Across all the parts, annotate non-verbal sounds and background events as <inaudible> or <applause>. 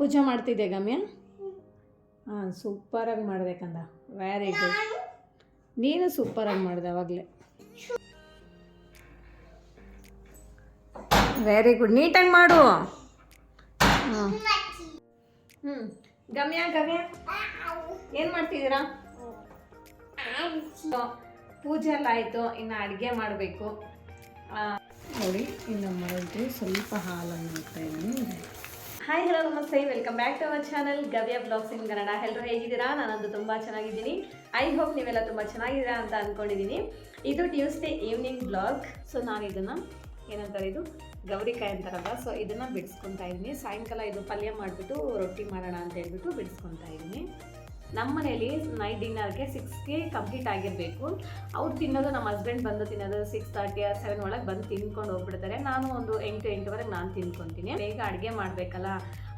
ಪೂಜೆ ಮಾಡ್ತಿದ್ದೆ ಗಮ್ಯ? ಹಾಂ, ಸೂಪರಾಗಿ ಮಾಡ್ಬೇಕಂದ ಕಂದ. ವೆರಿ ಗುಡ್ ನೀನು ಸೂಪರಾಗಿ ಮಾಡಿದೆ ಅವಾಗಲೇ. ವೆರಿ ಗುಡ್ ನೀಟಾಗಿ ಮಾಡು. ಹ್ಞೂ ಹ್ಞೂ ಗಮ್ಯ ಗಮ್ಯ. ಏನು ಮಾಡ್ತಿದ್ದೀರಾ? ಪೂಜೆ ಎಲ್ಲ ಆಯಿತು. ಇನ್ನು ಅಡುಗೆ ಮಾಡಬೇಕು. ನೋಡಿ, ಇನ್ನು ಮಾಡಿದ್ರೆ ಸ್ವಲ್ಪ ಹಾಲನ್ನು ಹಾಕ್ತಾ ಇದ್ದೀನಿ. ಹಾಯ್ ಹಲೋ ನಮಸ್ತೆ. Welcome back to our channel Gavya blogs in Kannada ಎಲ್ಲರೂ ಹೇಗಿದ್ದೀರಾ? ನಾನಂದು ತುಂಬ ಚೆನ್ನಾಗಿದ್ದೀನಿ. ಐ ಹೋಪ್ ನೀವೆಲ್ಲ ತುಂಬ ಚೆನ್ನಾಗಿದ್ದೀರಾ ಅಂತ ಅಂದ್ಕೊಂಡಿದ್ದೀನಿ ಇದು ಟ್ಯೂಸ್ಡೇ ಈವ್ನಿಂಗ್ ಬ್ಲಾಗ್ ಸೊ ನಾನು ಇದನ್ನು ಏನಂತಾರೆ ಇದು? ಗೌರಿಕಾಯಿ ಅಂತಾರಲ್ಲ ಸೊ ಇದನ್ನು ಬಿಡಿಸ್ಕೊತಾ ಇದ್ದೀನಿ. ಸಾಯಂಕಾಲ ಇದು ಪಲ್ಯ ಮಾಡಿಬಿಟ್ಟು ರೊಟ್ಟಿ ಮಾಡೋಣ ಅಂತ ಹೇಳ್ಬಿಟ್ಟು ಬಿಡಿಸ್ಕೊತಾ ಇದ್ದೀನಿ. ನಮ್ಮ ಮನೇಲಿ ನೈಟ್ ಡಿನ್ನರ್ಗೆ ಸಿಕ್ಸ್ಗೆ ಕಂಪ್ಲೀಟ್ ಆಗಿರಬೇಕು. ಅವ್ರು ತಿನ್ನೋದು ನಮ್ಮ ಹಸ್ಬೆಂಡ್ ಬಂದು ತಿನ್ನೋದು ಸಿಕ್ಸ್ ತರ್ಟಿ ಆರ್ ಸೆವೆನ್ ಒಳಗೆ ಬಂದು ತಿನ್ಕೊಂಡು ಹೋಗ್ಬಿಡ್ತಾರೆ. ನಾನು ಒಂದು ಎಂಟು ಎಂಟುವರೆಗೆ ನಾನು ತಿನ್ಕೊತೀನಿ. ಬೇಗ ಅಡುಗೆ ಮಾಡಬೇಕಲ್ಲ.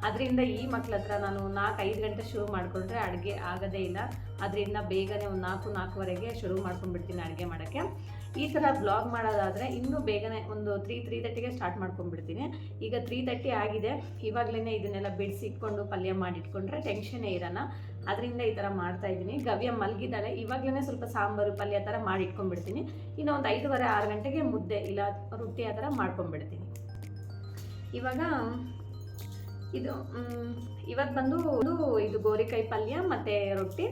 ಅದರಿಂದ ಈ ಮಕ್ಳ ಹತ್ರ ನಾನು ನಾಲ್ಕು ಐದು ಗಂಟೆ ಶುರು ಮಾಡಿಕೊಂಡ್ರೆ ಅಡುಗೆ ಆಗೋದೇ ಇಲ್ಲ. ಅದರಿಂದ ಬೇಗನೆ ಒಂದು ನಾಲ್ಕು, ನಾಲ್ಕುವರೆಗೆ ಶುರು ಮಾಡ್ಕೊಂಡ್ಬಿಡ್ತೀನಿ ಅಡುಗೆ ಮಾಡೋಕ್ಕೆ. ಈ ಥರ ಬ್ಲಾಗ್ ಮಾಡೋದಾದರೆ ಇನ್ನೂ ಬೇಗನೆ ಒಂದು ತ್ರೀ ತ್ರೀ ತರ್ಟಿಗೆ ಸ್ಟಾರ್ಟ್ ಮಾಡ್ಕೊಂಡ್ಬಿಡ್ತೀನಿ. ಈಗ ತ್ರೀ ತರ್ಟಿ ಆಗಿದೆ. ಇವಾಗಲೇ ಇದನ್ನೆಲ್ಲ ಬಿಡಿಸಿಟ್ಕೊಂಡು ಪಲ್ಯ ಮಾಡಿಟ್ಕೊಂಡ್ರೆ ಟೆನ್ಷನ್ನೇ ಇರೋಲ್ಲ. ಅದರಿಂದ ಈ ಥರ ಮಾಡ್ತಾ ಇದ್ದೀನಿ. ಗವ್ಯ ಮಲಗಿದ್ದಾಳೆ. ಇವಾಗಲೇ ಸ್ವಲ್ಪ ಸಾಂಬಾರು, ಪಲ್ಯ ಥರ ಮಾಡಿ ಇಟ್ಕೊಂಡ್ಬಿಡ್ತೀನಿ. ಇನ್ನು ಒಂದು ಐದುವರೆ, ಆರು ಗಂಟೆಗೆ ಮುದ್ದೆ ಇಲ್ಲ, ರೊಟ್ಟಿ ಆ ಥರ ಮಾಡ್ಕೊಂಡ್ಬಿಡ್ತೀನಿ. ಇವಾಗ, ಇದು ಇವತ್ತು ಬಂದು ಇದು ಗೋರಿಕಾಯಿ ಪಲ್ಯ ಮತ್ತು ರೊಟ್ಟಿ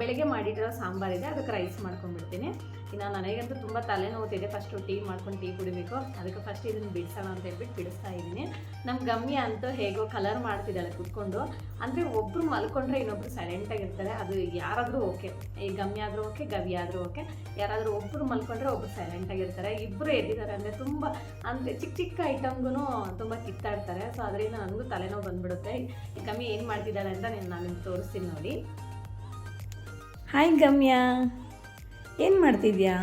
ಬೆಳಗ್ಗೆ ಮಾಡಿಟ್ಟಿರೋ ಸಾಂಬಾರಿದೆ ಅದಕ್ಕೆ ರೈಸ್ ಮಾಡ್ಕೊಂಡ್ಬಿಡ್ತೀನಿ. ಇನ್ನು ನನಗಂತೂ ತುಂಬ ತಲೆನೋವುತ್ತಿದೆ ಫಸ್ಟು ಟೀ ಮಾಡ್ಕೊಂಡು ಟೀ ಕುಡಿಬೇಕು. ಅದಕ್ಕೆ ಫಸ್ಟ್ ಇದನ್ನು ಬಿಡಿಸೋಣ ಅಂತ ಹೇಳ್ಬಿಟ್ಟು ಬಿಡಿಸ್ತಾ ಇದ್ದೀನಿ. ನಮ್ಮ ಗಮ್ಯ ಅಂತೂ ಹೇಗೋ ಕಲರ್ ಮಾಡ್ತಿದ್ದಾಳೆ ಕುತ್ಕೊಂಡು. ಅಂದರೆ ಒಬ್ಬರು ಮಲ್ಕೊಂಡ್ರೆ ಇನ್ನೊಬ್ರು ಸೈಲೆಂಟಾಗಿರ್ತಾರೆ ಅದು ಯಾರಾದರೂ ಓಕೆ ಈ ಗಮ್ಯ ಆದರೂ ಓಕೆ ಗವಿ ಆದರೂ ಓಕೆ ಯಾರಾದರೂ ಒಬ್ಬರು ಮಲ್ಕೊಂಡ್ರೆ ಒಬ್ಬರು ಸೈಲೆಂಟಾಗಿರ್ತಾರೆ ಇಬ್ಬರು ಎದ್ದಿದ್ದಾರೆ ಅಂದರೆ ತುಂಬ, ಅಂದರೆ ಚಿಕ್ಕ ಚಿಕ್ಕ ಐಟಮ್ಗೂ ತುಂಬ ಕಿತ್ತಾಡ್ತಾರೆ. ಸೊ ಅದರಿಂದ ನನಗೂ ತಲೆನೋವು ಬಂದುಬಿಡುತ್ತೆ. ಈ ಗಮ್ಯ ಏನು ಮಾಡ್ತಿದ್ದಾಳೆ ಅಂತ ನಾನು ನಿಮ್ಗೆ ತೋರಿಸ್ತೀನಿ ನೋಡಿ. ಹಾಯ್ ಗಮ್ಯ. ಏನು ಮಾಡ್ತಿದ್ಯಾ?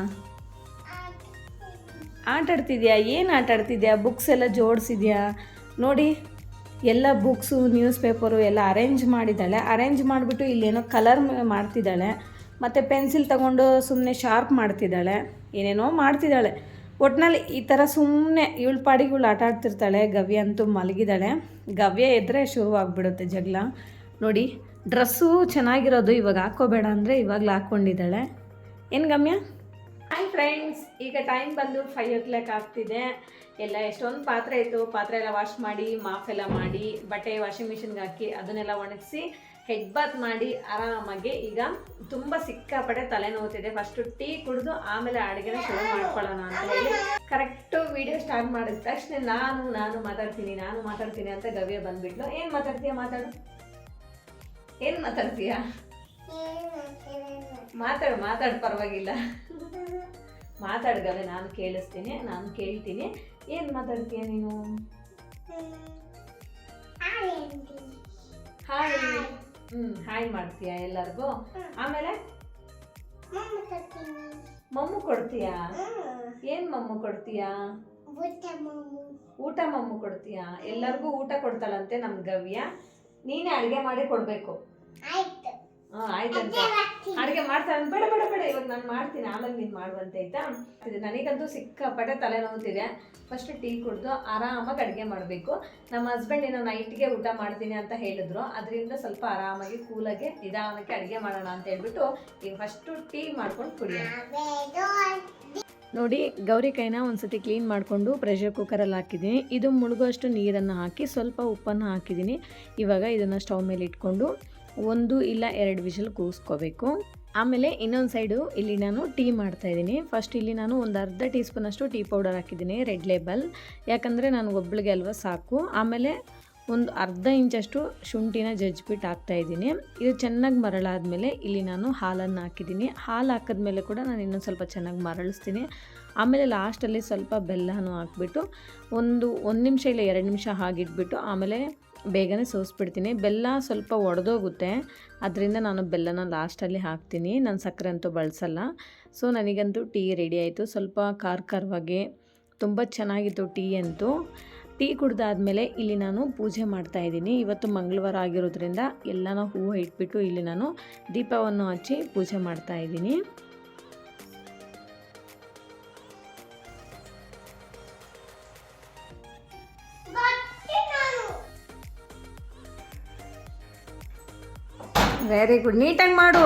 ಆಟ ಆಡ್ತಿದ್ಯಾ? ಏನು ಆಟ ಆಡ್ತಿದ್ಯಾ? ಬುಕ್ಸ್ ಎಲ್ಲ ಜೋಡಿಸಿದ್ಯಾ? ನೋಡಿ, ಎಲ್ಲ ಬುಕ್ಸು ನ್ಯೂಸ್ ಪೇಪರು ಎಲ್ಲ ಅರೇಂಜ್ ಮಾಡಿದ್ದಾಳೆ. ಅರೇಂಜ್ ಮಾಡಿಬಿಟ್ಟು ಇಲ್ಲೇನೋ ಕಲರ್ ಮಾಡ್ತಿದ್ದಾಳೆ. ಮತ್ತು ಪೆನ್ಸಿಲ್ ತಗೊಂಡು ಸುಮ್ಮನೆ ಶಾರ್ಪ್ ಮಾಡ್ತಿದ್ದಾಳೆ. ಏನೇನೋ ಮಾಡ್ತಿದ್ದಾಳೆ. ಒಟ್ಟಿನಲ್ಲಿ ಈ ಥರ ಸುಮ್ಮನೆ ಇವಳು ಪಾಡಿಗಳು ಆಟ ಆಡ್ತಿರ್ತಾಳೆ. ಗವ್ಯ ಅಂತೂ ಮಲಗಿದ್ದಾಳೆ. ಗವ್ಯ ಎದ್ದರೆ ಶುರುವಾಗ್ಬಿಡುತ್ತೆ ಜಗಳ. ನೋಡಿ ಡ್ರೆಸ್ಸು ಚೆನ್ನಾಗಿರೋದು ಇವಾಗ ಹಾಕ್ಕೋಬೇಡ ಅಂದರೆ ಇವಾಗಲೇ ಹಾಕ್ಕೊಂಡಿದ್ದಾಳೆ ಏನು ಗಮ್ಯ? ಹಾಯ್ ಫ್ರೆಂಡ್ಸ್ ಈಗ ಟೈಮ್ ಬಂದು ಫೈವ್ ಓ ಕ್ಲಾಕ್ ಆಗ್ತಿದೆ. ಎಲ್ಲ ಎಷ್ಟೊಂದು ಪಾತ್ರೆ ಇತ್ತು, ಪಾತ್ರೆ ಎಲ್ಲ ವಾಶ್ ಮಾಡಿ ಮಾಫ್ ಎಲ್ಲ ಮಾಡಿ, ಬಟ್ಟೆ ವಾಷಿಂಗ್ ಮಿಷಿನ್ಗೆ ಹಾಕಿ ಅದನ್ನೆಲ್ಲ ಒಣಗಿಸಿ ಹೆಡ್ ಬಾತ್ ಮಾಡಿ ಆರಾಮಾಗಿ ಈಗ ತುಂಬ ಸಿಕ್ಕಾಪಟ್ಟೆ ತಲೆನೋವುತ್ತಿದೆ ಫಸ್ಟು ಟೀ ಕುಡಿದು ಆಮೇಲೆ ಅಡುಗೆನ ಶುರು ಮಾಡ್ಕೊಳ್ಳೋಣ ಅಂತ ಹೇಳಿ ಕರೆಕ್ಟು ವಿಡಿಯೋ ಸ್ಟಾರ್ಟ್ ಮಾಡಿದ ತಕ್ಷಣ ನಾನು ನಾನು ಮಾತಾಡ್ತೀನಿ ನಾನು ಮಾತಾಡ್ತೀನಿ ಅಂತ ಗವ್ಯ ಬಂದ್ಬಿಟ್ಲು. ಏನು ಮಾತಾಡ್ತೀಯ ಮಾತಾಡು? ಏನು ಮಾತಾಡ್ತೀಯ? ಮಾತಾಡು ಮಾತಾಡು ಪರವಾಗಿಲ್ಲ. ಮಾತಾಡು ಗವ್ಯ ನಾನು ಕೇಳಿಸ್ತೀನಿ ನಾನು ಕೇಳ್ತೀನಿ. ಏನು ಮಾತಾಡ್ತೀಯ ನೀನು? ಹಾಯ್ ಹ್ಞೂ ಹಾಯ್. ಮಾಡ್ತೀಯಾ ಎಲ್ಲರಿಗೂ? ಆಮೇಲೆ? ಮಮ್ಮು ಕೊಡ್ತೀಯಾ? ಏನು ಮಮ್ಮು ಕೊಡ್ತೀಯಾ? ಊಟ ಮಮ್ಮು. ಕೊಡ್ತೀಯಾ? ಎಲ್ಲರಿಗೂ ಊಟ ಕೊಡ್ತಾಳಂತೆ ನಮ್ಮ ಗವ್ಯ. ನೀನೇ ಅಡುಗೆ ಮಾಡಿ ಕೊಡಬೇಕು. ಹಾಂ ಅಡುಗೆ ಮಾಡ್ತಾರೆ ಬೇಡ ಬೇಡ ಬೇಡ. ಇವಾಗ ನಾನು ಮಾಡ್ತೀನಿ. ಆಮೇಲೆ ನೀನು ಮಾಡುವಂತೆ, ಆಯ್ತಾ? ನನಗಂತೂ ಸಿಕ್ಕಾಪಟ್ಟೆ ತಲೆನೋವುತ್ತಿದೆ ಫಸ್ಟ್ ಟೀ ಕುಡಿದು ಆರಾಮಾಗಿ ಅಡುಗೆ ಮಾಡಬೇಕು. ನಮ್ಮ ಹಸ್ಬೆಂಡ್ ಏನೋ ನೈಟ್ಗೆ ಊಟ ಮಾಡ್ತೀನಿ ಅಂತ ಹೇಳಿದ್ರು. ಅದರಿಂದ ಸ್ವಲ್ಪ ಆರಾಮಾಗಿ, ಕೂಲಾಗಿ ನಿಧಾನಕ್ಕೆ ಅಡುಗೆ ಮಾಡೋಣ ಅಂತ ಹೇಳ್ಬಿಟ್ಟು ಈಗ ಫಸ್ಟು ಟೀ ಮಾಡ್ಕೊಂಡು ಕುಡಿಯೋಣ. ನೋಡಿ ಗೌರಿಕಾಯಿನ ಒಂದ್ಸತಿ ಕ್ಲೀನ್ ಮಾಡಿಕೊಂಡು ಪ್ರೆಷರ್ ಕುಕ್ಕರಲ್ಲಿ ಹಾಕಿದ್ದೀನಿ. ಇದು ಮುಳುಗುವಷ್ಟು ನೀರನ್ನು ಹಾಕಿ ಸ್ವಲ್ಪ ಉಪ್ಪನ್ನು ಹಾಕಿದ್ದೀನಿ. ಇವಾಗ ಇದನ್ನು ಸ್ಟವ್ ಮೇಲೆ ಇಟ್ಕೊಂಡು ಒಂದು ಇಲ್ಲ ಎರಡು ವಿಷಲ್ ಕೂಗಿಸ್ಕೋಬೇಕು ಆಮೇಲೆ ಇನ್ನೊಂದು ಸೈಡು ಇಲ್ಲಿ ನಾನು ಟೀ ಮಾಡ್ತಾ ಇದ್ದೀನಿ. ಫಸ್ಟ್ ಇಲ್ಲಿ ನಾನು ಒಂದು ಅರ್ಧ ಟೀ ಸ್ಪೂನಷ್ಟು ಟೀ ಪೌಡರ್ ಹಾಕಿದ್ದೀನಿ, ರೆಡ್ ಲೇಬಲ್ ಯಾಕಂದರೆ ನಾನು ಒಬ್ಬಳಿಗೆ ಅಲ್ವಾ ಸಾಕು. ಆಮೇಲೆ ಒಂದು ಅರ್ಧ ಇಂಚಷ್ಟು ಶುಂಠಿನ ಜಜ್ಜಿಬಿಟ್ಟು ಹಾಕ್ತಾಯಿದ್ದೀನಿ ಇದು ಚೆನ್ನಾಗಿ ಮರಳಾದಮೇಲೆ ಇಲ್ಲಿ ನಾನು ಹಾಲನ್ನು ಹಾಕಿದ್ದೀನಿ. ಹಾಲು ಹಾಕಿದ್ಮೇಲೆ ಕೂಡ ನಾನು ಇನ್ನೊಂದು ಸ್ವಲ್ಪ ಚೆನ್ನಾಗಿ ಮರಳಿಸ್ತೀನಿ. ಆಮೇಲೆ ಲಾಸ್ಟಲ್ಲಿ ಸ್ವಲ್ಪ ಬೆಲ್ಲನೂ ಹಾಕ್ಬಿಟ್ಟು ಒಂದು ಒಂದು ನಿಮಿಷ ಇಲ್ಲ ಎರಡು ನಿಮಿಷ ಹಾಗಿಟ್ಬಿಟ್ಟು ಆಮೇಲೆ ಬೇಗನೆ ಸೋಸ್ಬಿಡ್ತೀನಿ. ಬೆಲ್ಲ ಸ್ವಲ್ಪ ಒಡೆದೋಗುತ್ತೆ. ಅದರಿಂದ ನಾನು ಬೆಲ್ಲನ ಲಾಸ್ಟಲ್ಲಿ ಹಾಕ್ತೀನಿ. ನಾನು ಸಕ್ಕರೆ ಅಂತೂ ಬಳಸಲ್ಲ. ಸೊ, ನನಗಂತೂ ಟೀ ರೆಡಿ ಆಯಿತು. ಸ್ವಲ್ಪ ಖಾರ ಖಾರವಾಗಿ ತುಂಬ ಚೆನ್ನಾಗಿತ್ತು ಟೀ ಅಂತೂ. ಟೀ ಕುಡ್ದಾದಮೇಲೆ ಇಲ್ಲಿ ನಾನು ಪೂಜೆ ಮಾಡ್ತಾ ಇದ್ದೀನಿ. ಇವತ್ತು ಮಂಗಳವಾರ ಆಗಿರೋದ್ರಿಂದ ಎಲ್ಲನೂ ಹೂವು ಇಟ್ಬಿಟ್ಟು ಇಲ್ಲಿ ನಾನು ದೀಪವನ್ನು ಹಚ್ಚಿ ಪೂಜೆ ಮಾಡ್ತಾ ಇದ್ದೀನಿ. ವೆರಿ ಗುಡ್ ನೀಟಾಗಿ ಮಾಡು.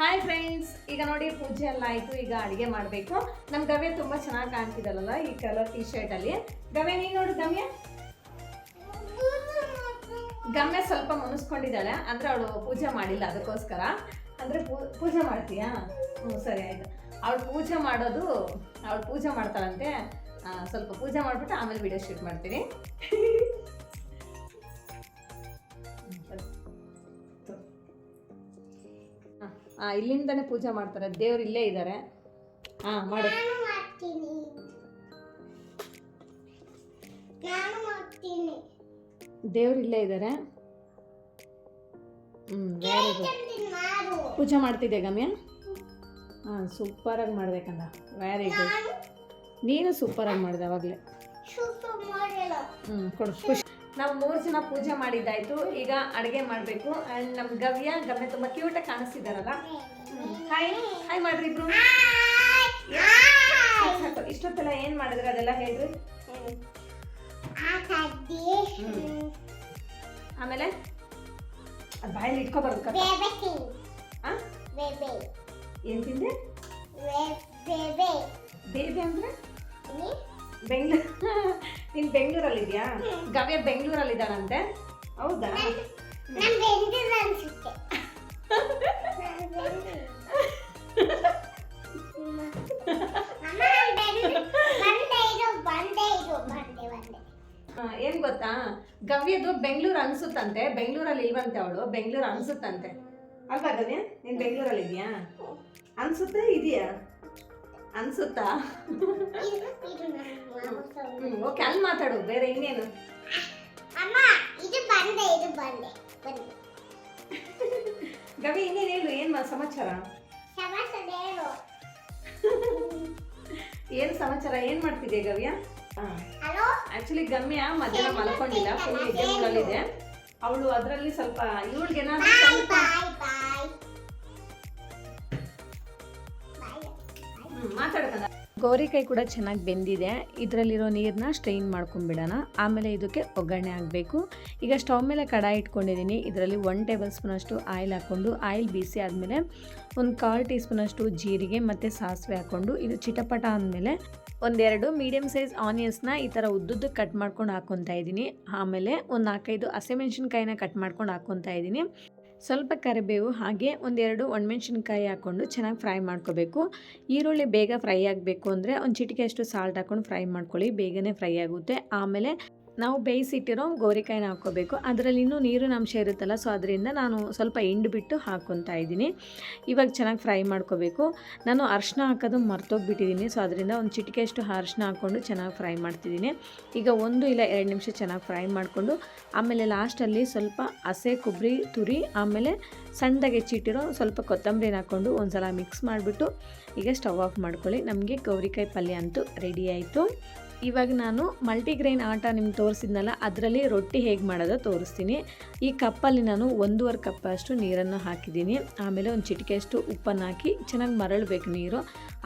ಹಾಯ್ ಫ್ರೆಂಡ್ಸ್ ಈಗ ನೋಡಿ ಪೂಜೆ ಎಲ್ಲ ಆಯಿತು. ಈಗ ಅಡುಗೆ ಮಾಡಬೇಕು. ನಮ್ಮ ಗವ್ಯ ತುಂಬ ಚೆನ್ನಾಗಿ ಕಾಣ್ತಿದ್ದಲ್ಲ ಈ ಕಲರ್ ಟಿ ಶರ್ಟಲ್ಲಿ ಗವ್ಯ ನೀನು ನೋಡು ಗಮ್ಯ. ಗಮ್ಯ ಸ್ವಲ್ಪ ಮುನಿಸ್ಕೊಂಡಿದ್ದಾಳೆ. ಅಂದರೆ ಅವಳು ಪೂಜೆ ಮಾಡಿಲ್ಲ ಅದಕ್ಕೋಸ್ಕರ. ಅಂದರೆ ಪೂಜೆ ಮಾಡ್ತೀಯಾ? ಹ್ಞೂ ಸರಿ ಆಯಿತು. ಅವಳು ಪೂಜೆ ಮಾಡೋದು ಅವಳು ಪೂಜೆ ಮಾಡ್ತಾಳಂತೆ. ಸ್ವಲ್ಪ ಪೂಜೆ ಮಾಡಿಬಿಟ್ಟು ಆಮೇಲೆ ವಿಡಿಯೋ ಶೂಟ್ ಮಾಡ್ತೀನಿ. <laughs> ಹಾಂ ಇಲ್ಲಿಂದನೇ ಪೂಜೆ ಮಾಡ್ತಾರೆ. ದೇವ್ರು ಇಲ್ಲೇ ಇದ್ದಾರೆ ಹಾಂ ಮಾಡಿ. ದೇವ್ರು ಇಲ್ಲೇ ಇದ್ದಾರೆ ಹ್ಞೂ ವೆರಿ ಗುಡ್ ಪೂಜೆ ಮಾಡ್ತಿದ್ದೆ ಗಮ್ಯ? ಹಾಂ ಸೂಪರಾಗಿ ಮಾಡ್ಬೇಕಂದ ವೆರಿ ಗುಡ್ ನಾನು ನೀನು ಸೂಪರಾಗಿ ಮಾಡಿದೆ ಅವಾಗಲೇ. ಹ್ಞೂ ಕೊಡು ಖುಷಿ. ನಾವು ಮೂರು ಜನ ಪೂಜೆ ಮಾಡಿದ್ದಾಯ್ತು. ಈಗ ಅಡುಗೆ ಮಾಡಬೇಕು. ಆ್ಯಂಡ್ ನಮ್ಮ ಗವ್ಯ ಗಮ್ಯ ತುಂಬ ಕ್ಯೂಟಾಗಿ ಕಾಣಿಸ್ತಿದ್ದಾರಲ್ಲ ಹಾಯ್ ಹಾಯ್ ಮಾಡ್ರಿ ಇಬ್ರು. ಇಷ್ಟೊತ್ತೆಲ್ಲ ಏನು ಮಾಡಿದ್ರೆ? ಅದೆಲ್ಲ ಹೇಳ್ರಿ. ಆಮೇಲೆ? ಅದು ಬಾಯಲ್ಲಿ ಇಟ್ಕೊಬಾರ್ದು ಏನು ತಿಂದೆ? ಬೇಬೆ ಅಂದರೆ? ಬೆಂಗಳೂರು ನೀನು ಬೆಂಗಳೂರಲ್ಲಿದ್ಯಾ? ಗವ್ಯ ಬೆಂಗಳೂರಲ್ಲಿದ್ದಾನಂತೆ ಹೌದಾ? ಅನ್ಸುತ್ತೆ. ಏನ್ ಗೊತ್ತಾ? ಗವ್ಯದು ಬೆಂಗಳೂರು ಅನ್ಸುತ್ತಂತೆ. ಬೆಂಗಳೂರಲ್ಲಿ ಇಲ್ವಂತೆ ಅವಳು. ಬೆಂಗಳೂರು ಅನ್ಸುತ್ತಂತೆ. ಅಲ್ವಾ ಗವ್ಯ? ನೀನ್ ಬೆಂಗಳೂರಲ್ಲಿ ಇದೆಯಾ ಅನ್ಸುತ್ತೆ ಇದೆಯಾ? ಅನ್ಸುತ್ತಾ? ಓಕೆ ಅಲ್ಲಿ ಮಾತಾಡು ಬೇರೆ ಇನ್ನೇನು? ಅಮ್ಮ ಇದು ಬಂದೆ ಇದು ಬಂದೆ ಬಂದೆ ಗವಿ ಇನ್ನೇನು ಹೇಳು ಏನು ಸಮಾಚಾರ? ಸಮಾಚಾರ ಹೇಳು ಏನ್ ಸಮಾಚಾರ ಏನ್ ಮಾಡ್ತಿದ್ದೆ ಗವ್ಯ? ಆಕ್ಚುಲಿ ಗಮ್ಯ ಮಧ್ಯಾಹ್ನ ಮಲ್ಕೊಂಡಿಲ್ಲ ಫುಲ್ ಇದೆ ಅವಳು ಅದರಲ್ಲಿ ಸ್ವಲ್ಪ ಇವಳಿಗೆ ಏನಾದ್ರು ಸ್ವಲ್ಪ ಗೋರಿಕಾಯಿ ಕೂಡ ಚೆನ್ನಾಗಿ ಬೆಂದಿದೆ. ಇದರಲ್ಲಿರೋ ನೀರನ್ನ ಸ್ಟ್ರೈನ್ ಮಾಡ್ಕೊಂಡ್ಬಿಡೋಣ ಆಮೇಲೆ ಇದಕ್ಕೆ ಒಗ್ಗರಣೆ ಆಗಬೇಕು ಈಗ ಸ್ಟವ್ ಮೇಲೆ ಕಡಾಯಿ ಇಟ್ಕೊಂಡಿದ್ದೀನಿ. ಇದರಲ್ಲಿ ಒನ್ ಟೇಬಲ್ ಸ್ಪೂನಷ್ಟು ಆಯಿಲ್ ಹಾಕ್ಕೊಂಡು, ಆಯಿಲ್ ಬೀಸಿ ಆದಮೇಲೆ ಒಂದು ಕಾಲು ಟೀ ಸ್ಪೂನಷ್ಟು ಜೀರಿಗೆ ಮತ್ತು ಸಾಸಿವೆ ಹಾಕ್ಕೊಂಡು, ಇದು ಚಿಟಪಟ ಅಂದಮೇಲೆ ಒಂದೆರಡು ಮೀಡಿಯಮ್ ಸೈಜ್ ಆನಿಯನ್ಸ್ನ ಈ ಥರ ಉದ್ದುದ್ದು ಕಟ್ ಮಾಡ್ಕೊಂಡು ಹಾಕ್ಕೊತಾ ಇದ್ದೀನಿ. ಆಮೇಲೆ ಒಂದು ನಾಲ್ಕೈದು ಹಸಿಮೆಣ್ಸಿನ್ಕಾಯಿನ ಕಟ್ ಮಾಡ್ಕೊಂಡು ಹಾಕ್ಕೊತಾ ಇದ್ದೀನಿ. ಸ್ವಲ್ಪ ಕರಿಬೇವು ಹಾಗೆ ಒಂದೆರಡು ಒಣಮೆಣ್ಸಿನ್ಕಾಯಿ ಹಾಕ್ಕೊಂಡು ಚೆನ್ನಾಗಿ ಫ್ರೈ ಮಾಡ್ಕೋಬೇಕು. ಈರುಳ್ಳಿ ಬೇಗ ಫ್ರೈ ಆಗಬೇಕು ಅಂದರೆ ಒಂದು ಚಿಟಿಕೆಯಷ್ಟು ಸಾಲ್ಟ್ ಹಾಕ್ಕೊಂಡು ಫ್ರೈ ಮಾಡ್ಕೊಳ್ಳಿ, ಬೇಗನೆ ಫ್ರೈ ಆಗುತ್ತೆ. ಆಮೇಲೆ ನಾವು ಬೇಯಿಸಿಟ್ಟಿರೋ ಗೋರಿಕಾಯಿನ ಹಾಕ್ಕೋಬೇಕು. ಅದರಲ್ಲಿ ಇನ್ನೂ ನೀರಿನ ಅಂಶ ಇರುತ್ತಲ್ಲ ಸೊ ಅದರಿಂದ ನಾನು ಸ್ವಲ್ಪ ಹಿಂಡು ಬಿಟ್ಟು ಹಾಕ್ಕೊತಾ ಇದ್ದೀನಿ. ಇವಾಗ ಚೆನ್ನಾಗಿ ಫ್ರೈ ಮಾಡ್ಕೋಬೇಕು. ನಾನು ಅರ್ಶಿನ ಹಾಕೋದು ಮರ್ತೋಗ್ಬಿಟ್ಟಿದ್ದೀನಿ ಸೊ ಅದರಿಂದ ಒಂದು ಚಿಟಿಕೆಯಷ್ಟು ಅರ್ಶಿನ ಹಾಕ್ಕೊಂಡು ಚೆನ್ನಾಗಿ ಫ್ರೈ ಮಾಡ್ತಿದ್ದೀನಿ. ಈಗ ಒಂದು ಇಲ್ಲ ಎರಡು ನಿಮಿಷ ಚೆನ್ನಾಗಿ ಫ್ರೈ ಮಾಡಿಕೊಂಡು, ಆಮೇಲೆ ಲಾಸ್ಟಲ್ಲಿ ಸ್ವಲ್ಪ ಹಸೆ, ಕೊಬ್ಬರಿ, ತುರಿ, ಆಮೇಲೆ ಸಣ್ಣದಾಗಿ ಹೆಚ್ಚಿಟ್ಟಿರೋ ಸ್ವಲ್ಪ ಕೊತ್ತಂಬರಿನ ಹಾಕ್ಕೊಂಡು ಒಂದ್ಸಲ ಮಿಕ್ಸ್ ಮಾಡಿಬಿಟ್ಟು ಈಗ ಸ್ಟವ್ ಆಫ್ ಮಾಡ್ಕೊಳ್ಳಿ. ನಮಗೆ ಗೌರಿಕಾಯಿ ಪಲ್ಯ ಅಂತೂ ರೆಡಿ ಆಯಿತು. ಇವಾಗ ನಾನು ಮಲ್ಟಿಗ್ರೈನ್ ಆಟ ನಿಮ್ಗೆ ತೋರಿಸಿದ್ನಲ್ಲ, ಅದರಲ್ಲಿ ರೊಟ್ಟಿ ಹೇಗೆ ಮಾಡೋದೋ ತೋರಿಸ್ತೀನಿ. ಈ ಕಪ್ಪಲ್ಲಿ ನಾನು ಒಂದೂವರೆ ಕಪ್ಪಷ್ಟು ನೀರನ್ನು ಹಾಕಿದ್ದೀನಿ. ಆಮೇಲೆ ಒಂದು ಚಿಟಿಕೆಯಷ್ಟು ಉಪ್ಪನ್ನು ಹಾಕಿ ಚೆನ್ನಾಗಿ ಮರಳಬೇಕು ನೀರು.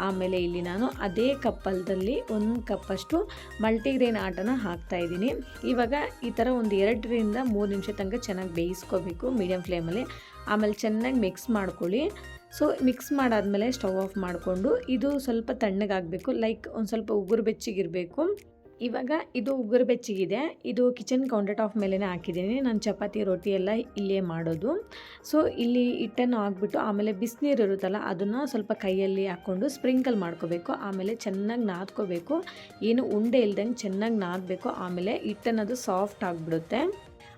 ಆಮೇಲೆ ಇಲ್ಲಿ ನಾನು ಅದೇ ಕಪ್ಪಲ್ದಲ್ಲಿ ಒಂದು ಕಪ್ಪಷ್ಟು ಮಲ್ಟಿಗ್ರೈನ್ ಆಟನ ಹಾಕ್ತಾ ಇದ್ದೀನಿ. ಇವಾಗ ಈ ಥರ ಒಂದು ಎರಡರಿಂದ ಮೂರು ನಿಮಿಷ ತನಕ ಚೆನ್ನಾಗಿ ಬೇಯಿಸ್ಕೋಬೇಕು ಮೀಡಿಯಂ ಫ್ಲೇಮಲ್ಲಿ. ಆಮೇಲೆ ಚೆನ್ನಾಗಿ ಮಿಕ್ಸ್ ಮಾಡ್ಕೊಳ್ಳಿ. ಸೊ ಮಿಕ್ಸ್ ಮಾಡಾದಮೇಲೆ ಸ್ಟವ್ ಆಫ್ ಮಾಡಿಕೊಂಡು ಇದು ಸ್ವಲ್ಪ ತಣ್ಣಗಾಗಬೇಕು ಲೈಕ್ ಒಂದು ಸ್ವಲ್ಪ ಉಗುರು ಬೆಚ್ಚಿಗಿರಬೇಕು. ಇವಾಗ ಇದು ಉಗುರು ಬೆಚ್ಚಗಿದೆ, ಇದು ಕಿಚನ್ ಕೌಂಟರ್ ಟಾಪ್ ಮೇಲೇ ಹಾಕಿದ್ದೀನಿ. ನಾನು ಚಪಾತಿ ರೊಟ್ಟಿ ಎಲ್ಲ ಇಲ್ಲೇ ಮಾಡೋದು. ಸೊ ಇಲ್ಲಿ ಹಿಟ್ಟನ್ನು ಹಾಕ್ಬಿಟ್ಟು ಆಮೇಲೆ ಬಿಸಿನೀರು ಇರುತ್ತಲ್ಲ, ಅದನ್ನು ಸ್ವಲ್ಪ ಕೈಯಲ್ಲಿ ಹಾಕ್ಕೊಂಡು ಸ್ಪ್ರಿಂಕಲ್ ಮಾಡ್ಕೋಬೇಕು. ಆಮೇಲೆ ಚೆನ್ನಾಗಿ ನಾದ್ಕೋಬೇಕು. ಏನು ಉಂಡೆ ಇಲ್ದಂಗೆ ಚೆನ್ನಾಗಿ ನಾದಬೇಕು, ಆಮೇಲೆ ಹಿಟ್ಟನ್ನದು ಸಾಫ್ಟ್ ಆಗಿಬಿಡುತ್ತೆ.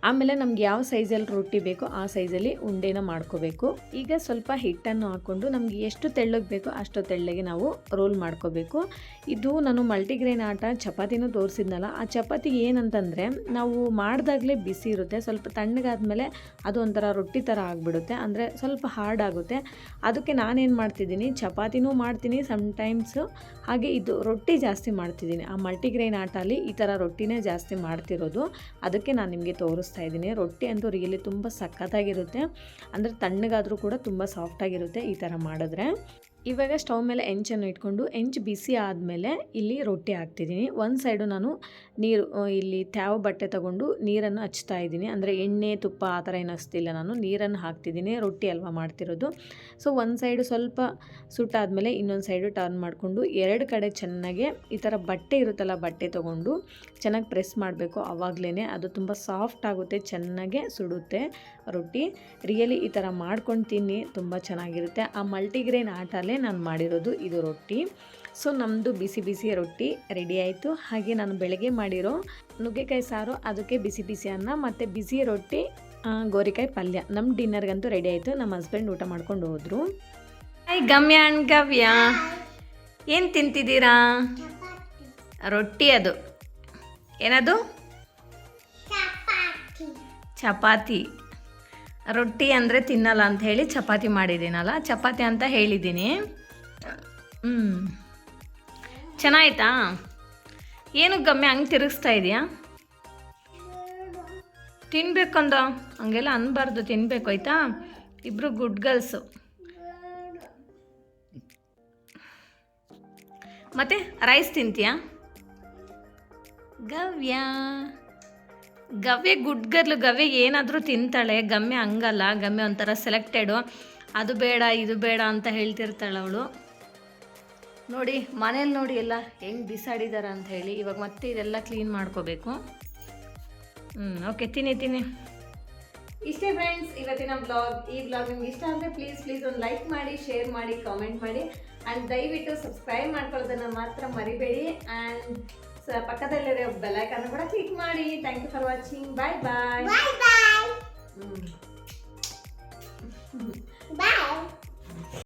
ಆಮೇಲೆ ನಮ್ಗೆ ಯಾವ ಸೈಜಲ್ಲಿ ರೊಟ್ಟಿ ಬೇಕೋ ಆ ಸೈಜಲ್ಲಿ ಉಂಡೆನ ಮಾಡ್ಕೋಬೇಕು. ಈಗ ಸ್ವಲ್ಪ ಹಿಟ್ಟನ್ನು ಹಾಕ್ಕೊಂಡು ನಮ್ಗೆ ಎಷ್ಟು ತೆಳ್ಳಗೆ ಬೇಕೋ ಅಷ್ಟು ತೆಳ್ಳಗೆ ನಾವು ರೋಲ್ ಮಾಡ್ಕೋಬೇಕು. ಇದು ನಾನು ಮಲ್ಟಿಗ್ರೇನ್ ಆಟ ಚಪಾತಿನೂ ತೋರಿಸಿದ್ನಲ್ಲ, ಆ ಚಪಾತಿ ಏನಂತಂದರೆ ನಾವು ಮಾಡಿದಾಗಲೇ ಬಿಸಿ ಇರುತ್ತೆ, ಸ್ವಲ್ಪ ತಣ್ಣಗಾದ್ಮೇಲೆ ಅದು ಒಂಥರ ರೊಟ್ಟಿ ಥರ ಆಗಿಬಿಡುತ್ತೆ, ಅಂದರೆ ಸ್ವಲ್ಪ ಹಾರ್ಡ್ ಆಗುತ್ತೆ ಅದಕ್ಕೆ ನಾನೇನು ಮಾಡ್ತಿದ್ದೀನಿ, ಚಪಾತಿನೂ ಮಾಡ್ತೀನಿ ಸಮ್ಟೈಮ್ಸು ಹಾಗೆ ಇದು ರೊಟ್ಟಿ ಜಾಸ್ತಿ ಮಾಡ್ತಿದ್ದೀನಿ. ಆ ಮಲ್ಟಿಗ್ರೈನ್ ಆಟಲ್ಲಿ ಈ ಥರ ರೊಟ್ಟಿನೇ ಜಾಸ್ತಿ ಮಾಡ್ತಿರೋದು, ಅದಕ್ಕೆ ನಾನು ನಿಮಗೆ ತೋರಿಸ್ತಾ ಇದ್ದೀನಿ. ರೊಟ್ಟಿ ಅಂತೂ ರಿಯಲಿ ತುಂಬ ಸಖತ್ತಾಗಿರುತ್ತೆ. ಅಂದರೆ ತಣ್ಣಗಾದರೂ ಕೂಡ ತುಂಬ ಸಾಫ್ಟಾಗಿರುತ್ತೆ ಈ ಥರ ಮಾಡಿದ್ರೆ. ಇವಾಗ ಸ್ಟವ್ ಮೇಲೆ ಹೆಂಚನ್ನು ಇಟ್ಕೊಂಡು ಹೆಂಚು ಬಿಸಿ ಆದಮೇಲೆ ಇಲ್ಲಿ ರೊಟ್ಟಿ ಹಾಕ್ತಿದ್ದೀನಿ. ಒಂದು ಸೈಡು ನಾನು ನೀರು ಇಲ್ಲಿ ತ್ಯಾವ ಬಟ್ಟೆ ತಗೊಂಡು ನೀರನ್ನು ಹಚ್ತಾ ಇದ್ದೀನಿ. ಅಂದರೆ ಎಣ್ಣೆ, ತುಪ್ಪ ಆ ಥರ ಏನು ಹಚ್ತಿಲ್ಲ ನಾನು. ನೀರನ್ನು ಹಾಕ್ತಿದ್ದೀನಿ. ರೊಟ್ಟಿ ಅಲ್ವಾ ಮಾಡ್ತಿರೋದು. ಸೊ ಒಂದು ಸೈಡು ಸ್ವಲ್ಪ ಸುಟ್ಟಾದಮೇಲೆ ಇನ್ನೊಂದು ಸೈಡು ಟರ್ನ್ ಮಾಡಿಕೊಂಡು ಎರಡು ಕಡೆ ಚೆನ್ನಾಗೆ ಈ ಥರ ಬಟ್ಟೆ ಇರುತ್ತಲ್ಲ, ಬಟ್ಟೆ ತೊಗೊಂಡು ಚೆನ್ನಾಗಿ ಪ್ರೆಸ್ ಮಾಡಬೇಕು ಆವಾಗಲೇ ಅದು ತುಂಬ ಸಾಫ್ಟ್ ಆಗುತ್ತೆ, ಚೆನ್ನಾಗೆ ಸುಡುತ್ತೆ ರೊಟ್ಟಿ. ರಿಯಲಿ ಈ ಥರ ಮಾಡ್ಕೊಂಡು ತಿನ್ನಿ, ತುಂಬ ಚೆನ್ನಾಗಿರುತ್ತೆ. ಆ ಮಲ್ಟಿಗ್ರೇನ್ ಆಟಲ್ಲೇ ನಾನು ಮಾಡಿರೋದು ಇದು ರೊಟ್ಟಿ. ಸೊ ನಮ್ಮದು ಬಿಸಿ ಬಿಸಿ ರೊಟ್ಟಿ ರೆಡಿ ಆಯಿತು. ಹಾಗೆ ನಾನು ಬೆಳಗ್ಗೆ ಮಾಡಿರೋ ನುಗ್ಗೆಕಾಯಿ ಸಾರು ಅದಕ್ಕೆ ಬಿಸಿ ಬಿಸಿ ಅನ್ನ ಮತ್ತು ಬಿಸಿ ರೊಟ್ಟಿ ಗೋರಿಕಾಯಿ ಪಲ್ಯ. ನಮ್ಮ ಡಿನ್ನರ್ಗಂತೂ ರೆಡಿ ಆಯಿತು. ನಮ್ಮ ಹಸ್ಬೆಂಡ್ ಊಟ ಮಾಡ್ಕೊಂಡು ಹೋದರು. Hi Gamya and Gavya. ಏನು ತಿಂತಿದ್ದೀರಾ? ರೊಟ್ಟಿ ಅದು. ಏನದು? ಚಪಾತಿ. ರೊಟ್ಟಿ ಅಂದರೆ ತಿನ್ನಲ್ಲ ಅಂತ ಹೇಳಿ ಚಪಾತಿ ಮಾಡಿದ್ದೀನಲ್ಲ, ಚಪಾತಿ ಅಂತ ಹೇಳಿದ್ದೀನಿ. ಹ್ಞೂ ಚೆನ್ನಾಯ್ತಾ? ಏನು ಗಮ್ಮೆ ಹಂಗೆ ತಿರುಗಿಸ್ತಾ ಇದೆಯಾ? ತಿನ್ಬೇಕಂದ? ಹಂಗೆಲ್ಲ ಅನ್ಬಾರ್ದು, ತಿನ್ಬೇಕು, ಆಯ್ತಾ? ಇಬ್ಬರು ಗುಡ್ ಗರ್ಲ್ಸು ಮತ್ತೆ ರೈಸ್ ತಿಂತೀಯಾ? ಗವ್ಯ. ಗವ್ಯ ಗುಡ್ಗರ್ಲು ಗವೆ ಏನಾದರೂ ತಿಂತಾಳೆ, ಗಮ್ಯ ಹಂಗಲ್ಲ, ಗಮ್ಯ ಒಂಥರ ಸೆಲೆಕ್ಟೆಡು ಅದು ಬೇಡ, ಇದು ಬೇಡ ಅಂತ ಹೇಳ್ತಿರ್ತಾಳೆ ಅವಳು. ನೋಡಿ, ಮನೇಲಿ ನೋಡಿ ಎಲ್ಲ ಹೆಂಗೆ ಬಿಸಾಡಿದಾರ ಅಂತ ಹೇಳಿ ಇವಾಗ ಮತ್ತೆ ಇದೆಲ್ಲ ಕ್ಲೀನ್ ಮಾಡ್ಕೋಬೇಕು. ಹ್ಞೂ ಓಕೆ ತಿನ್ನಿ ತಿನ್ನಿ. ಇಷ್ಟೇ ಫ್ರೆಂಡ್ಸ್ ಇವತ್ತಿನ ಬ್ಲಾಗ್ ಈ ಬ್ಲಾಗ್ ನಿಮ್ಗೆ ಇಷ್ಟ ಅಂದರೆ ಪ್ಲೀಸ್ ಪ್ಲೀಸ್ ಒಂದು ಲೈಕ್ ಮಾಡಿ ಶೇರ್ ಮಾಡಿ ಕಾಮೆಂಟ್ ಮಾಡಿ. ಆ್ಯಂಡ್ ದಯವಿಟ್ಟು ಸಬ್ಸ್ಕ್ರೈಬ್ ಮಾಡ್ಕೊಳ್ಳೋದನ್ನು ಮಾತ್ರ ಮರಿಬೇಡಿ. ಆ್ಯಂಡ್ ಪಕ್ಕದಲ್ಲಿರೋ ಐಕಾನ್ ಕೂಡ ಕ್ಲಿಕ್ ಮಾಡಿ. Thank you for watching bye bye bye bye